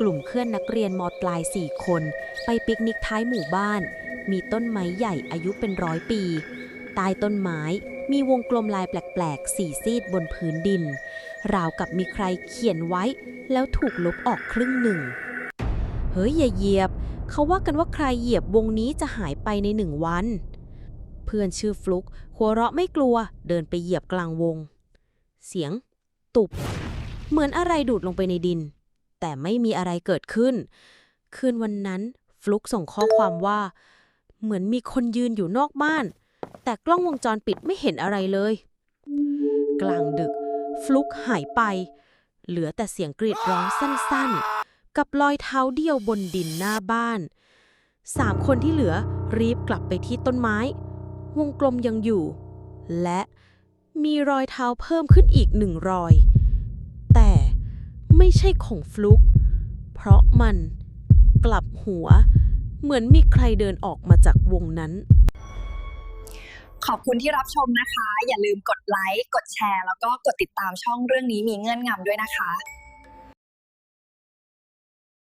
กลุ่มเพื่อนนักเรียนมปลายสี่คน ไปปิกนิกท้ายหมู่บ้าน มีต้นไม้ใหญ่อายุเป็นร้อยปี ใต้ต้นไม้มีวงกลมลายแปลกๆสีซีดบนพื้นดิน ราวกับมีใครเขียนไว้ แล้วถูกลบออกครึ่งหนึ่ง เฮ้ยอย่าเหยียบ เขาว่ากันว่าใครเหยียบวงนี้จะหายไปในหนึ่งวัน เพื่อนชื่อฟลุกหัวเราะไม่กลัว เดินไปเหยียบกลางวง เสียง ตุบ เหมือนอะไรดูดลงไปในดิน แต่ไม่มีอะไรเกิดขึ้น คืนวันนั้นฟลุกส่งข้อความว่า เหมือนมีคนยืนอยู่นอกบ้าน แต่กล้องวงจรปิดไม่เห็นอะไรเลย กลางดึก ฟลุกหายไป เหลือแต่เสียงกรีดร้องสั้นๆ กับรอยเท้าเดียวบนดินหน้าบ้านสามคนที่เหลือรีบกลับไปที่ต้นไม้ วงกลมยังอยู่ และมีรอยเท้าเพิ่มขึ้นอีกหนึ่งรอย ไม่ใช่ของฟลุก เพราะมันกลับหัว เหมือนมีใครเดินออกมาจากวงนั้น ขอบคุณที่รับชมนะคะ อย่าลืมกดไลค์ กดแชร์ แล้วก็กดติดตามช่องเรื่องนี้มีเงื่อนงำด้วยนะคะ